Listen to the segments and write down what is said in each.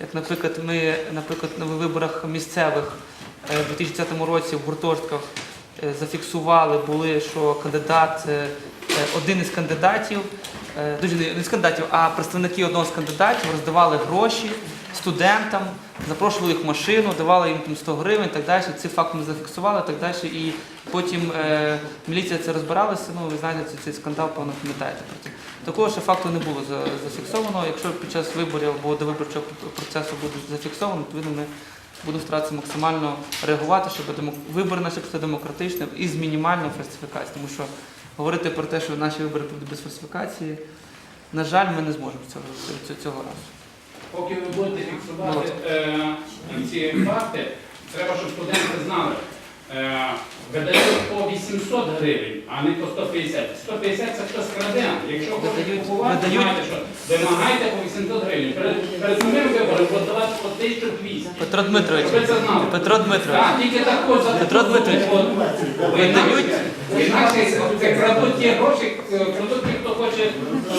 Як, наприклад, ми, наприклад, на виборах місцевих е, у 2010 році в гуртожитках е, зафіксували були, що кандидат, е, один із кандидатів, дуже не не з кандидатів, а представники одного з кандидатів роздавали гроші студентам, запрошували їх в машину, давали їм там 100 гривень так далі. Цей факт ми зафіксували так далі. І потім е, міліція це розбиралася. Ну, ви знаєте, цей, скандал, певно, пам'ятаєте про це. Такого ще факту не було зафіксовано. Якщо під час виборів або до виборчого процесу буде зафіксовано, відповідно ми будемо старатися максимально реагувати, щоб демо- вибори наші були демократичними і з мінімальною фальсифікацією. Тому що говорити про те, що наші вибори будуть без фальсифікації, на жаль, ми не зможемо цього, цього, цього разу. Поки ви будете фіксувати е, ці факти, треба, щоб студенти знали. Е, видають по 800 гривень, а не по 150. 150 це хтось краде. Якщо хочете купувати, знаєте, що вимагайте по 800 гривень. Перед, перед самим вибором подавати по 1200. Петро Дмитрович, Щоб ви це знали. Петро Дмитрович, Так, тільки також за Петро Дмитрович, видають- Інакше це крадуть ті гроші, е, крадуть ті, хто хоче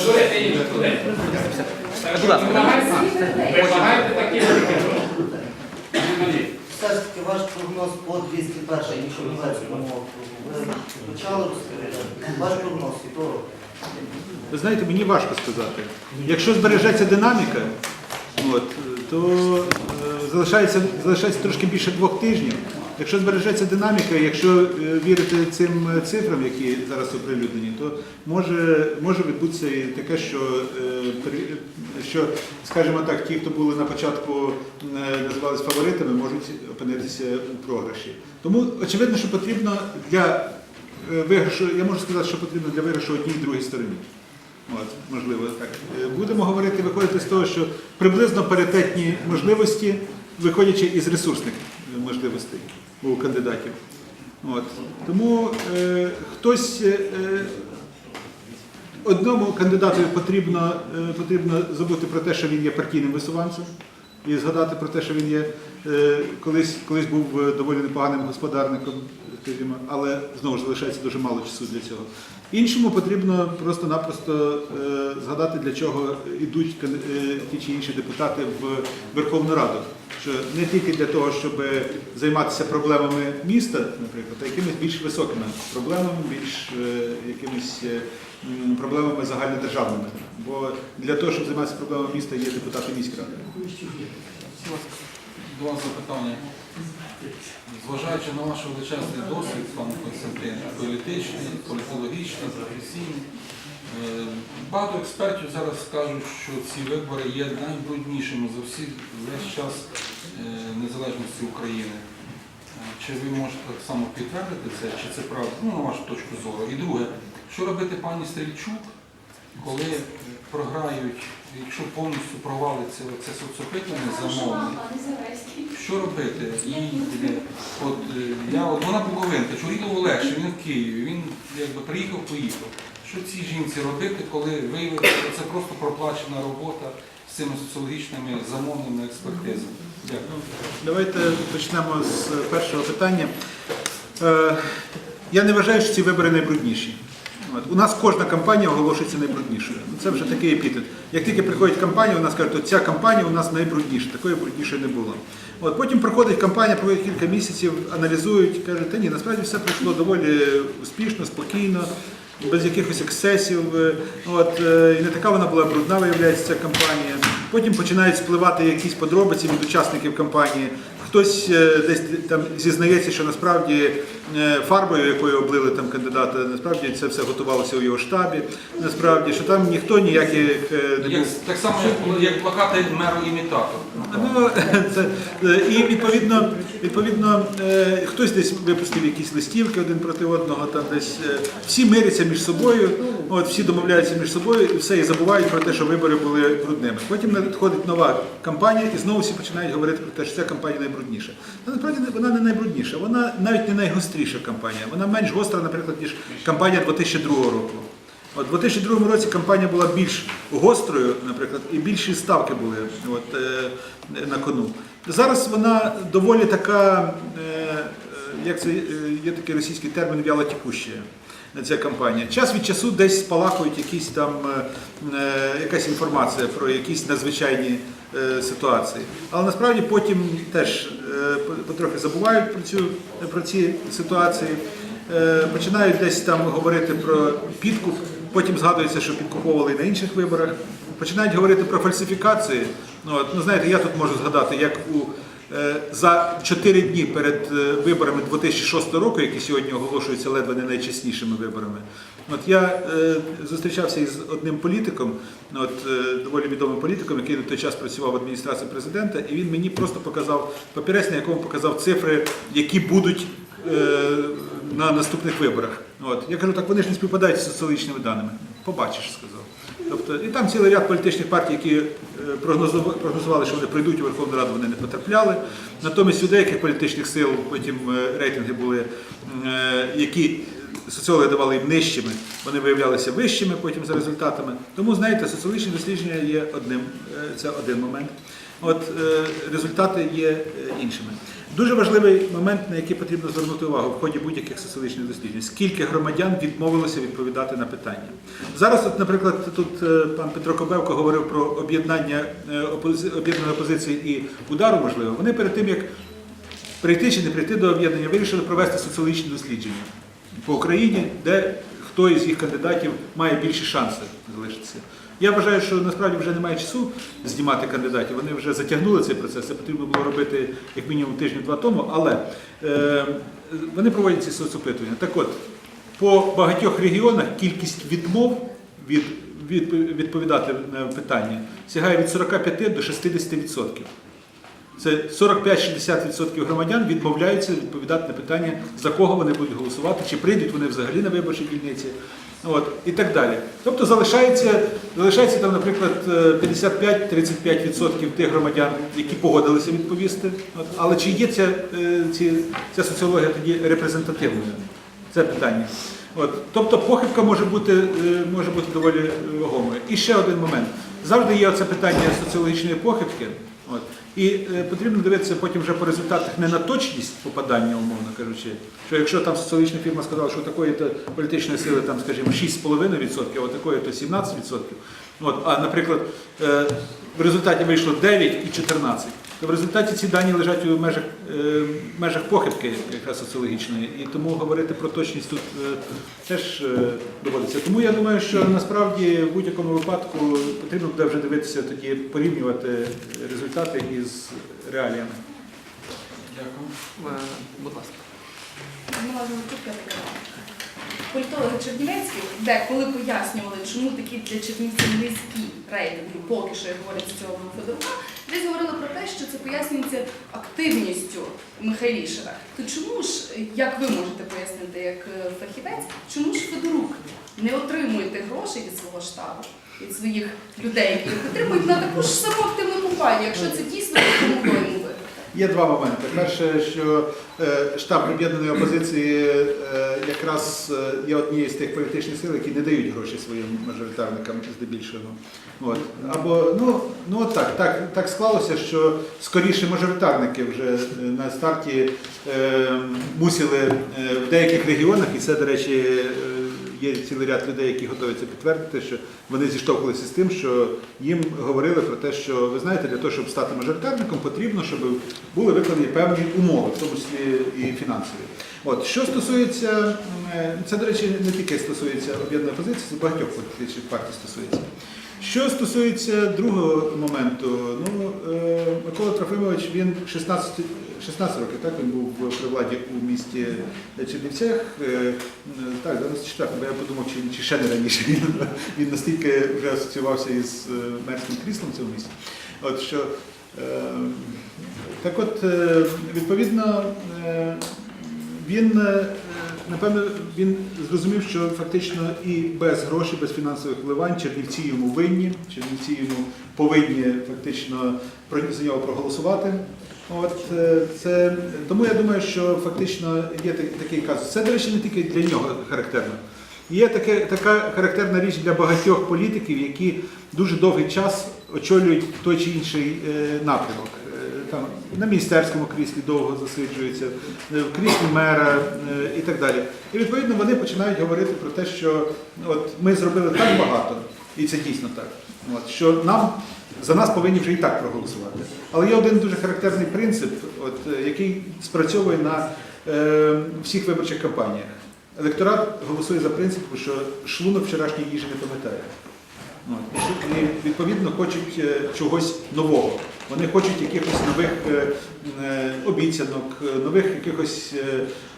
дурити інших. Так Будь ласка. вимагайте- Вимагайте такі великі гроші. Немалі. Все ж таки ваш прогноз по 201 якщо округу. Ви почали розповідати. Ваш прогноз і то. Ви знаєте, мені важко сказати. Якщо збережеться динаміка, от, то е, залишається, залишається трошки більше двох тижнів. Якщо збережеться динаміка, якщо е, вірити цим е, цифрам, які зараз оприлюднені, то може, може відбутися і таке, що, е, що, скажімо так, ті, хто були на початку називались фаворитами, можуть опинитися у програші. Тому очевидно, що потрібно для виграшу, я можу сказати, що потрібно для виграшу одній і другій стороні. От, можливо, так. Будемо говорити, виходити з того, що приблизно паритетні можливості, виходячи із ресурсних е, можливостей у кандидатів. От. Тому е, хтось е, е, одному кандидату потрібно, е, потрібно забути про те, що він є партійним висуванцем, і згадати про те, що він є е, колись, колись був е, доволі непоганим господарником, але знову ж залишається дуже мало часу для цього. Іншому потрібно просто-напросто е, згадати, для чого йдуть е, ті чи інші депутати в Верховну Раду. Що не тільки для того, щоб займатися проблемами міста, наприклад, а якимись більш високими проблемами, більш е, якимись е, проблемами загальнодержавними. Бо для того, щоб займатися проблемами міста, є депутати міськради. Два запитання. Зважаючи на ваш величезний досвід, пане Константин, політичний, політологічний, професійний, е, багато експертів зараз кажуть, що ці вибори є найбруднішими за всі весь час е, незалежності України. Е, Чи ви можете так само підтвердити це, чи це правда? Ну, на вашу точку зору. І друге, що робити пані Стрільчук, коли програють, якщо повністю провалиться це соцопитування замовне, що робити? Їй, е, от, е, я, от вона буковинка, Чурілову легше, він в Києві, він якби приїхав, поїхав. Що цій жінці робити, коли виявиться, що це просто проплачена робота з цими соціологічними замовними експертизами? Дякую. Давайте почнемо з першого питання. Е, Я не вважаю, що ці вибори найбрудніші. От. У нас кожна кампанія оголошується найбруднішою. Ну, Це вже такий епітет. Як тільки приходить кампанія, у нас кажуть, от ця кампанія у нас найбрудніша, такої бруднішої не було. От, потім проходить кампанія, проводить кілька місяців, аналізують, кажуть, та ні, насправді все пройшло доволі успішно, спокійно, без якихось ексцесів. Е, От, е, і не така вона була брудна, виявляється, ця кампанія. Потім починають спливати якісь подробиці від учасників кампанії. Хтось е, десь там зізнається, що насправді е, фарбою, якою облили там кандидата, насправді це все готувалося у його штабі. Насправді, що там ніхто ніяких е, не був. так само, як, як плакати меру імітатор. Ну, це, і відповідно, відповідно, хтось десь випустив якісь листівки один проти одного, там десь всі миряться між собою, от, всі домовляються між собою і все, і забувають про те, що вибори були брудними. Потім надходить нова кампанія, і знову всі починають говорити про те, що ця кампанія найбрудніша. Та насправді вона не найбрудніша, вона навіть не найгостріша кампанія. Вона менш гостра, наприклад, ніж кампанія 2002 року. У 2002 році кампанія була більш гострою, наприклад, і більші ставки були от, е, на кону. Зараз вона доволі така, е, е, як це е, є такий російський термін вялотікуща. Ця кампанія. Час від часу десь спалахують якісь там е, е, якась інформація про якісь надзвичайні е, ситуації. Але насправді потім теж потрохи забувають про цю про ці ситуації. Починають десь там говорити про підкуп, потім згадується, що підкуповували на інших виборах. Починають говорити про фальсифікації. Ну, от, ну знаєте, я тут можу згадати, як у за 4 дні перед е, виборами 2006 року, які сьогодні оголошуються ледве не найчеснішими виборами. От я е, зустрічався із одним політиком, от, е, доволі відомим політиком, який на той час працював в адміністрації президента, і він мені просто показав папірець, на якому показав цифри, які будуть е, на наступних виборах. От. Я кажу, так вони ж не співпадають з соціологічними даними. Побачиш, сказав. Тобто, і там цілий ряд політичних партій, які е, прогнозували, що вони прийдуть у Верховну Раду, вони не потрапляли. Натомість у деяких політичних сил потім е, рейтинги були, е, які соціологи давали їм нижчими, вони виявлялися вищими потім за результатами. Тому, знаєте, соціологічні дослідження є одним, це один момент. От результати є іншими. Дуже важливий момент, на який потрібно звернути увагу в ході будь-яких соціологічних досліджень. Скільки громадян відмовилося відповідати на питання? Зараз, от, наприклад, тут е, пан Петро Кобевко говорив про об'єднання е, об'єднаної опозиції і удару, можливо. Вони перед тим, як прийти чи не прийти до об'єднання, вирішили провести соціологічні дослідження по Україні, де хто із їх кандидатів має більші шанси залишитися. Я вважаю, що насправді вже немає часу знімати кандидатів. Вони вже затягнули цей процес. Це потрібно було робити як мінімум тиждень-два тому. Але е, вони проводять ці соцопитування. Так от, по багатьох регіонах кількість відмов від, від відповідати на питання сягає від 45 до 60%. Це 45-60% громадян відмовляються відповідати на питання, за кого вони будуть голосувати, чи прийдуть вони взагалі на виборчі дільниці. От, і так далі. Тобто залишається, залишається там, наприклад, е, 55-35% тих громадян, які погодилися відповісти. От, але чи є ця, е, ці, ця соціологія тоді репрезентативною? Це питання. От, тобто похибка може бути, е, може бути доволі е, вагомою. І ще один момент. Завжди є оце питання соціологічної похибки. От. І е, потрібно дивитися потім вже по результатах не на точність попадання, умовно кажучи, що якщо там соціологічна фірма сказала, що такої то політичної сили, там, скажімо, 6,5%, а такої то 17%, от, а, наприклад, е, в результаті вийшло 9 і 14, то в результаті ці дані лежать у межах, е, межах похибки якраз соціологічної, і тому говорити про точність тут е, теж е, доводиться. Тому я думаю, що насправді в будь-якому випадку потрібно буде вже дивитися тоді, порівнювати результати із реаліями. Дякую. Будь ласка. Політологи Чернівецькі, де коли пояснювали, чому такі для чернівців низькі рейтинги, поки що як говорять з цього Федорука, десь говорили про те, що це пояснюється активністю Михайлішина. То чому ж, як ви можете пояснити як е, фахівець, чому ж Федорук не отримує тих грошей від свого штабу, від своїх людей, які їх отримують на таку ж саму активну компанію, якщо це дійсно допомогло йому? Є два моменти. Перше, що е, штаб об'єднаної опозиції е, якраз е, є однією з тих політичних сил, які не дають гроші своїм мажоритарникам здебільшого. От. Або ну, ну так, так, так склалося, що скоріше мажоритарники вже на старті мусили в деяких регіонах, і це, до речі, є цілий ряд людей, які готові підтвердити, що вони зіштовхувалися з тим, що їм говорили про те, що ви знаєте, для того, щоб стати мажоритарником, потрібно, щоб були виконані певні умови, в тому числі і фінансові. От що стосується, е, це, до речі, не тільки стосується об'єднаної позиції, це багатьох політичних партій стосується. Що стосується другого моменту, ну е, Микола Трофимович він 16, 16 років, так він був при владі у місті Чернівцях. Е, Так, 94 бо я подумав, чи, чи ще не раніше він, настільки вже асоціювався із е, мерським кріслом в цьому місті. От що так от, відповідно, він напевно він зрозумів, що фактично і без грошей, без фінансових вливань Чернівці йому винні, Чернівці йому повинні фактично за нього проголосувати. От е, це тому я думаю, що фактично є так- такий казус. Це, до речі, не тільки для нього характерно. Є таке, така характерна річ для багатьох політиків, які дуже довгий час очолюють той чи інший е, напрямок. Там на міністерському кріслі довго засиджуються, е, в кріслі мера е, і так далі. І відповідно вони починають говорити про те, що от ми зробили так багато, і це дійсно так. От, що нам за нас повинні вже і так проголосувати. Але є один дуже характерний принцип, от, е, який спрацьовує на е, всіх виборчих кампаніях. Електорат голосує за принципом, що шлунок вчорашньої їжі не пам'ятає. Вони відповідно хочуть е, чогось нового. Вони хочуть якихось нових е, е, обіцянок, нових якихось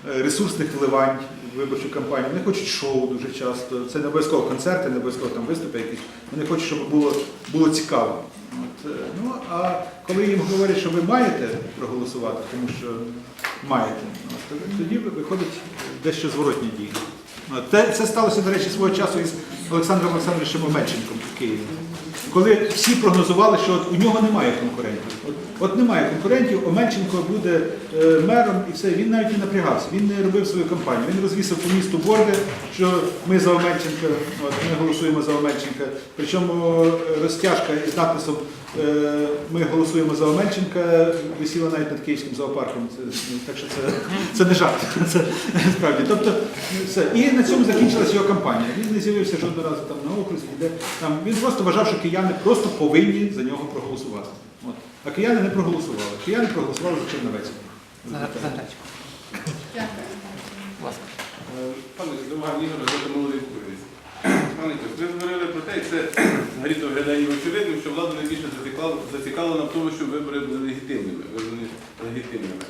ресурсних вливань в виборчу кампанію. Вони хочуть шоу дуже часто. Це не обов'язково концерти, не обов'язково там виступи якісь. Вони хочуть, щоб було, було цікаво. От, ну, а коли їм говорять, що ви маєте проголосувати, тому що маєте, тоді виходить дещо зворотні дії. Це, сталося, до речі, свого часу із Олександром Олександровичем Омельченком в Києві. Коли всі прогнозували, що у нього немає конкурентів. От, немає конкурентів, Омельченко буде е, мером і все. Він навіть не напрягався, він не робив свою кампанію. Він розвісив по місту борди, що ми за Омельченка, от, ми голосуємо за Омельченка. Причому е, розтяжка із надписом е, Ми голосуємо за Омельченка висіла навіть над київським зоопарком. Це, ну, так що це, це не жарт. Це справді. Тобто, все. І на цьому закінчилася його кампанія. Він не з'явився жодного разу там на окрузі, де там він просто вважав, що кияни просто повинні за нього проголосувати. От. А кияни не проголосували. Кияни проголосували за. За, за. Е, Пане Ігор, звати молодий українець. Пане ви говорили про те, і це взагалі то виглядає очевидним, що влада найбільше зацікавлена, в тому, щоб вибори були легітимними, визнані легітимними.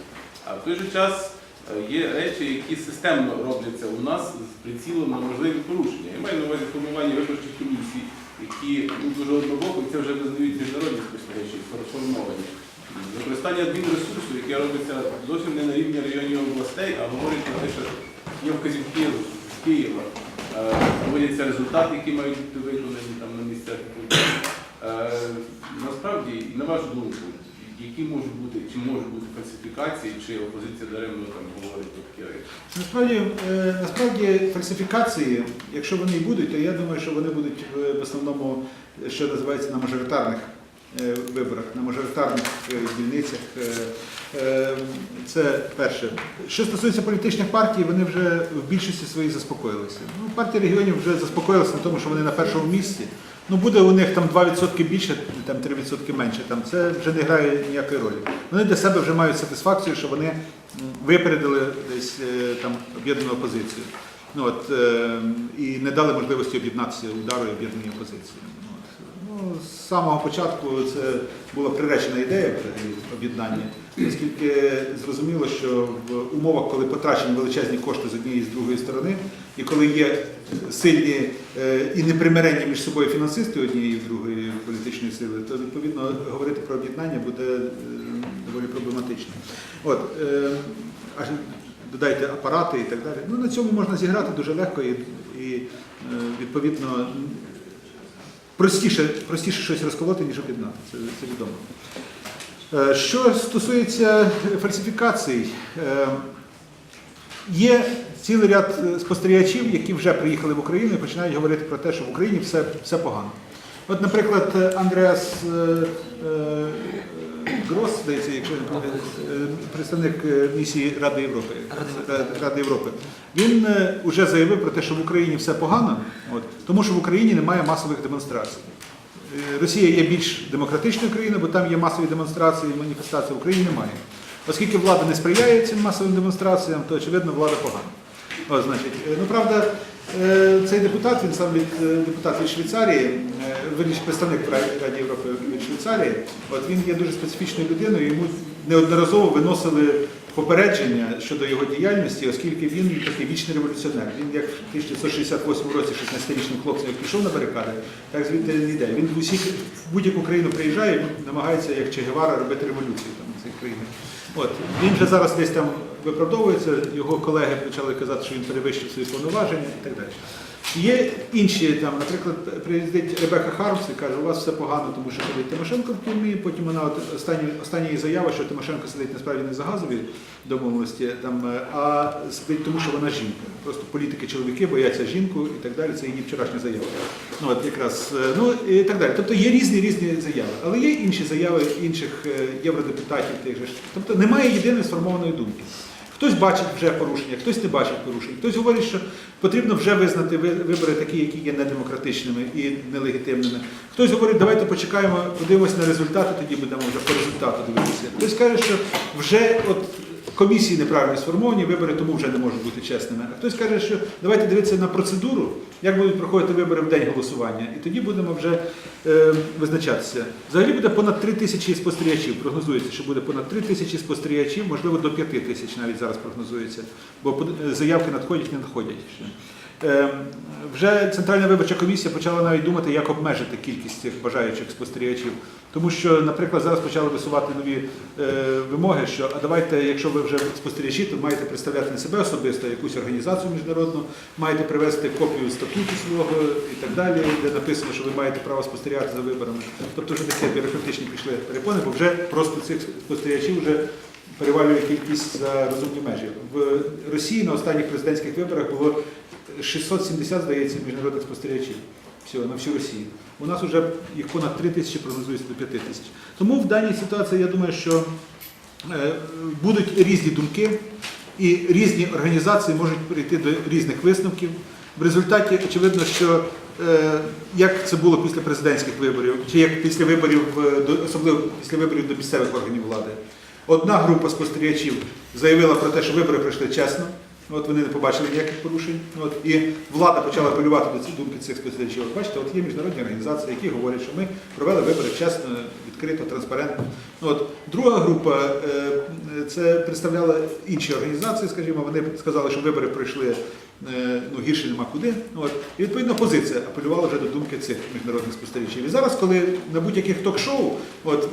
А в той же час е, є речі, які системно робляться у нас з прицілом на можливі порушення. Я маю на увазі формування виборчих комісій, які ну, дуже однобоко, і це вже визнають міжнародні спостерігачі, сформовані. Використання адмінресурсу, яке робиться зовсім не на рівні районів областей, а говорить про те, що є вказівки з Києва, е, проводяться результати, які мають бути виконані там на місцях. Е, Насправді, на вашу думку, які можуть бути, чи можуть бути фальсифікації, чи опозиція даремно там говорить про такі речі? Насправді, е, насправді фальсифікації, якщо вони і будуть, то я думаю, що вони будуть в в основному, що називається, на мажоритарних е, виборах, на мажоритарних е, дільницях. Е, е, Це перше. Що стосується політичних партій, вони вже в більшості своїй заспокоїлися. Ну, партія регіонів вже заспокоїлася на тому, що вони на першому місці. Ну, буде у них там 2% більше, там 3% менше. Там це вже не грає ніякої ролі. Вони для себе вже мають сатисфакцію, що вони випередили десь е, там об'єднану опозицію. Ну, от, е, і не дали можливості об'єднатися удару і об'єднаній опозиції. З самого початку це була приречена ідея об'єднання, оскільки зрозуміло, що в умовах, коли потрачені величезні кошти з однієї і з другої сторони, і коли є сильні е, і непримиренні між собою фінансисти однієї і другої політичної сили, то відповідно говорити про об'єднання буде е, доволі проблематично. От, е, аж додайте апарати і так далі. Ну, на цьому можна зіграти дуже легко і, і відповідно простіше, простіше щось розколоти, ніж об'єднати. Це, це відомо. Е, Що стосується фальсифікацій, е, є цілий ряд е, спостерігачів, які вже приїхали в Україну і починають говорити про те, що в Україні все, все погано. От, наприклад, Андреас Грос, здається, якщо не помиляюсь, е, представник е, місії Ради Європи. Ради Європи. Він вже заявив про те, що в Україні все погано, от, тому що в Україні немає масових демонстрацій. Е, Росія є більш демократичною країною, бо там є масові демонстрації, маніфестації в Україні немає. Оскільки влада не сприяє цим масовим демонстраціям, то очевидно влада погана. О, значить, е, ну правда, е, цей депутат, він сам від е, депутат від Швейцарії, е, вірніше, представник Раді Європи від Швейцарії. От він є дуже специфічною людиною. Йому неодноразово виносили попередження щодо його діяльності, оскільки він такий вічний революціонер. Він як в 1968 році 16-річним хлопцем пішов на барикади, так звідти не йде. Він в усіх в будь-яку країну приїжджає, намагається як Че Гевара робити революцію там в цих країнах. От він вже зараз десь там виправдовується. Його колеги почали казати, що він перевищив свої повноваження і так далі. Є інші, там, наприклад, приїздить Ребека Хармс і каже, у вас все погано, тому що сидить Тимошенко в тюрмі. Потім вона от останні, остання заява, що Тимошенко сидить насправді не за газові домовленості, там, е, а сидить тому, що вона жінка. Просто політики-чоловіки бояться жінку і так далі. Це її вчорашня заява. Ну, от якраз, е, ну і так далі. Тобто є різні різні заяви, але є інші заяви інших е, євродепутатів. Тих же. Тобто немає єдиної сформованої думки. Хтось бачить вже порушення, хтось не бачить порушень. Хтось говорить, що потрібно вже визнати вибори такі, які є недемократичними і нелегітимними. Хтось говорить, давайте почекаємо, подивимось на результати, тоді будемо вже по результату дивитися. Хтось каже, що вже от комісії неправильно сформовані, вибори тому вже не можуть бути чесними. А хтось каже, що давайте дивитися на процедуру, як будуть проходити вибори в день голосування, і тоді будемо вже е, визначатися. Взагалі буде понад 3 тисячі спостерігачів. Прогнозується, що буде понад 3 тисячі спостерігачів, можливо, до 5 тисяч навіть зараз прогнозується, бо заявки надходять, не надходять. Е, Вже Центральна виборча комісія почала навіть думати, як обмежити кількість цих бажаючих спостерігачів. Тому що, наприклад, зараз почали висувати нові е, вимоги, що а давайте, якщо ви вже спостерігачі, то маєте представляти не себе особисто, а якусь організацію міжнародну, маєте привезти копію статуту свого і так далі, де написано, що ви маєте право спостерігати за виборами. Тобто вже такі бюрократичні пішли перепони, бо вже просто цих спостерігачів вже перевалює кількість за розумні межі. В Росії на останніх президентських виборах було 670, здається, міжнародних спостерігачів. Всього, на всю Росію. У нас вже їх понад 3 тисячі прогнозується до 5 тисяч. Тому в даній ситуації я думаю, що е, будуть різні думки і різні організації можуть прийти до різних висновків. В результаті очевидно, що е, як це було після президентських виборів, чи як після виборів, особливо після виборів до місцевих органів влади. Одна група спостерігачів заявила про те, що вибори пройшли чесно. От вони не побачили ніяких порушень. От, і влада почала апелювати до ці думки цих спостерігачів. Бачите, от є міжнародні організації, які говорять, що ми провели вибори чесно, відкрито, транспарентно. Ну, От, друга група е, це представляла інші організації, скажімо, вони сказали, що вибори пройшли е, ну, гірше нема куди. От. І відповідно позиція апелювала вже до думки цих міжнародних спостерігачів. І зараз, коли на будь-яких ток-шоу от,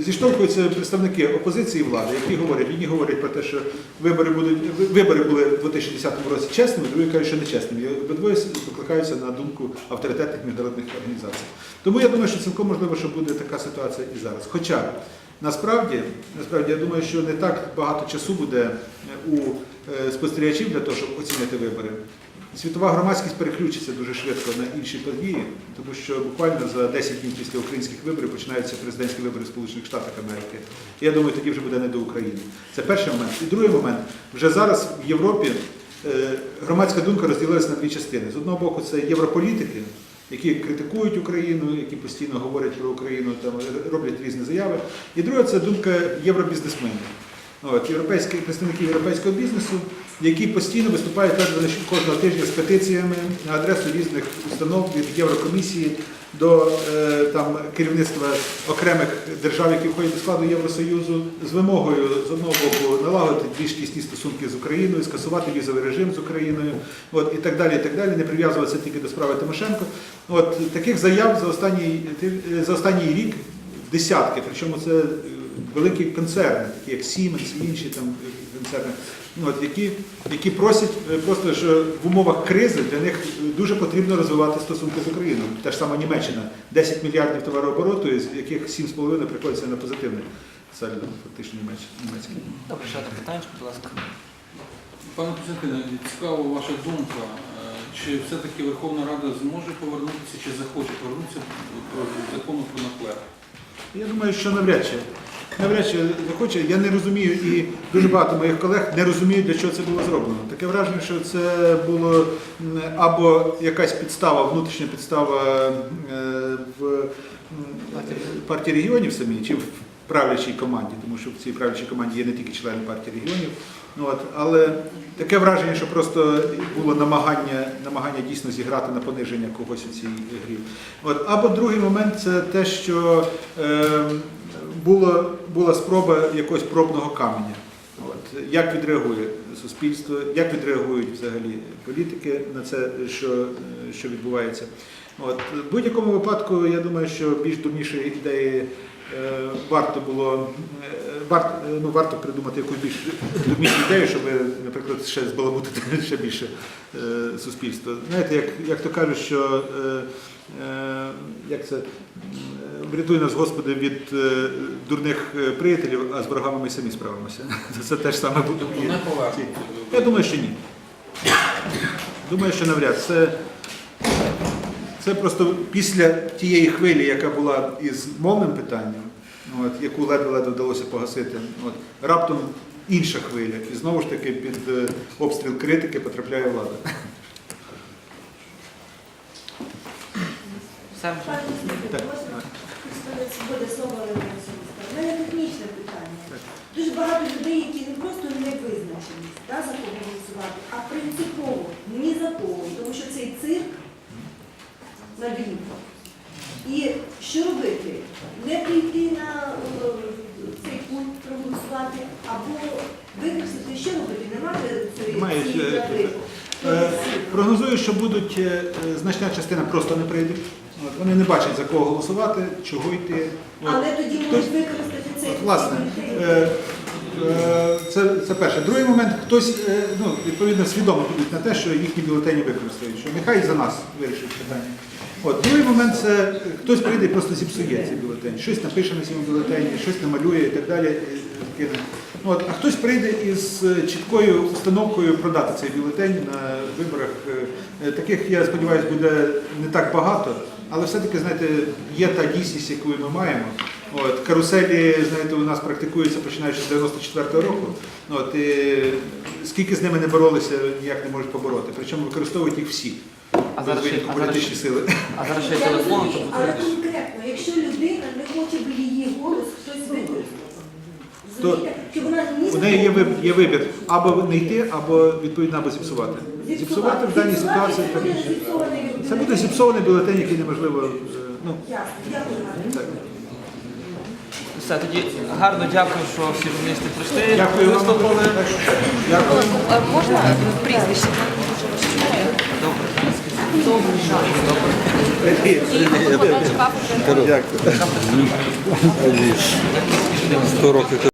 зіштовхуються представники опозиції і влади, які говорять, одні говорять про те, що вибори будуть вибори були в 2010 році чесними, другі кажуть, що нечесними. І обидвоє викликаються на думку авторитетних міжнародних організацій. Тому я думаю, що цілком можливо, що буде така ситуація і зараз. Хоча насправді, насправді я думаю, що не так багато часу буде у е, спостерігачів для того, щоб оцінити вибори. Світова громадськість переключиться дуже швидко на інші події, тому що буквально за 10 днів після українських виборів починаються президентські вибори в Сполучених Штатах Америки. Я думаю, тоді вже буде не до України. Це перший момент. І другий момент. Вже зараз в Європі е, громадська думка розділилася на дві частини. З одного боку, це європолітики, які критикують Україну, які постійно говорять про Україну, там роблять різні заяви. І друга це думка євробізнесменів. От, європейські представники європейського бізнесу, які постійно виступають кожного тижня з петиціями на адресу різних установ від Єврокомісії до е, там, керівництва окремих держав, які входять до складу Євросоюзу, з вимогою з одного боку налагодити більш тісні стосунки з Україною, скасувати візовий режим з Україною, от, і так далі, і так далі, не прив'язуватися тільки до справи Тимошенко. От, таких заяв за останній, за останній рік десятки, причому це е, великі концерни, такі як Siemens і інші там е, концерни, ну, от, які, які просять е, просто, що в умовах кризи для них е, дуже потрібно розвивати стосунки з Україною. Та ж сама Німеччина, 10 мільярдів товарообороту, із яких 7,5 приходиться на позитивний сальдо, фактично німецький. Добре, ще одне питання, будь ласка. Пане Костянтине, цікава ваша думка. Е, Чи все-таки Верховна Рада зможе повернутися, чи захоче повернутися до закону про наклеп? Я думаю, що навряд чи. Навряд чи захоче. Я не розумію, і дуже багато моїх колег не розуміють, для чого це було зроблено. Таке враження, що це було або якась підстава, внутрішня підстава е, в партії регіонів самій, чи в правлячій команді, тому що в цій правлячій команді є не тільки члени партії регіонів. Ну, от, але таке враження, що просто було намагання, намагання дійсно зіграти на пониження когось у цій грі. От, або другий момент це те, що е, було, була спроба якогось пробного каменя. От, як відреагує суспільство, як відреагують взагалі політики на це, що, е, що відбувається. От, в будь-якому випадку, я думаю, що більш дурнішої ідеї е, варто було, е, варто, ну, варто придумати якусь більш догмічну ідею, щоб, наприклад, ще збалабутити ще більше е, суспільство. Знаєте, як, як то кажуть, що е, е, як це, е, врятуй нас, Господи, від е, дурних е, приятелів, а з ворогами ми самі справимося. Це теж саме буде. Тобто. Я думаю, що ні. Думаю, що навряд. Це, це просто після тієї хвилі, яка була із мовним питанням, от, яку ледве-ледве вдалося погасити, от, раптом інша хвиля. І знову ж таки під е, обстріл критики потрапляє влада. Все. Так. Буде слово мене технічне питання. Дуже багато людей, які не просто не визначені, да, за кого голосувати, а принципово ні за кого, тому що цей цирк на війну. І що робити? Не прийти на е, цей пункт проголосувати, або використати, що робити? Немає цієї е. Е, Прогнозую, що будуть значна частина просто не прийде. От, Вони не бачать за кого голосувати, чого йти. От. Але тоді можуть використати цей От, власне, е, е, це, це перше. Другий момент, хтось е, ну, відповідно свідомо підуть на те, що їхні бюлетені використають, що нехай за нас вирішить питання. От, другий момент це хтось прийде і просто зіпсує ці бюлетені, щось напише на цьому бюлетені, щось намалює і так далі. кине. От, а хтось прийде із е, чіткою установкою продати цей бюлетень на виборах. Е, Таких, я сподіваюся, буде не так багато, але все-таки, знаєте, є та дійсність, яку ми маємо. От, каруселі, знаєте, у нас практикуються починаючи з 94-го року. От, і скільки з ними не боролися, ніяк не можуть побороти. Причому використовують їх всі. А зараз ще- політичні а зараз сили. А зараз ще й телефон, але конкретно, якщо людина не хоче би її голос хтось використав. То? Вона У неї є вибір, є вибір або не йти, або відповідно або зіпсувати. Зіпсувати в даній ситуації це буде зіпсований Це буде зіпсований бюлетень, який неможливо. е, Ну, гарно. так. Все, тоді гарно дякую, що всі журналісти прийшли. Дякую вам. виступили. Дякую. Можна прізвище? Добре. Дякую. Сто років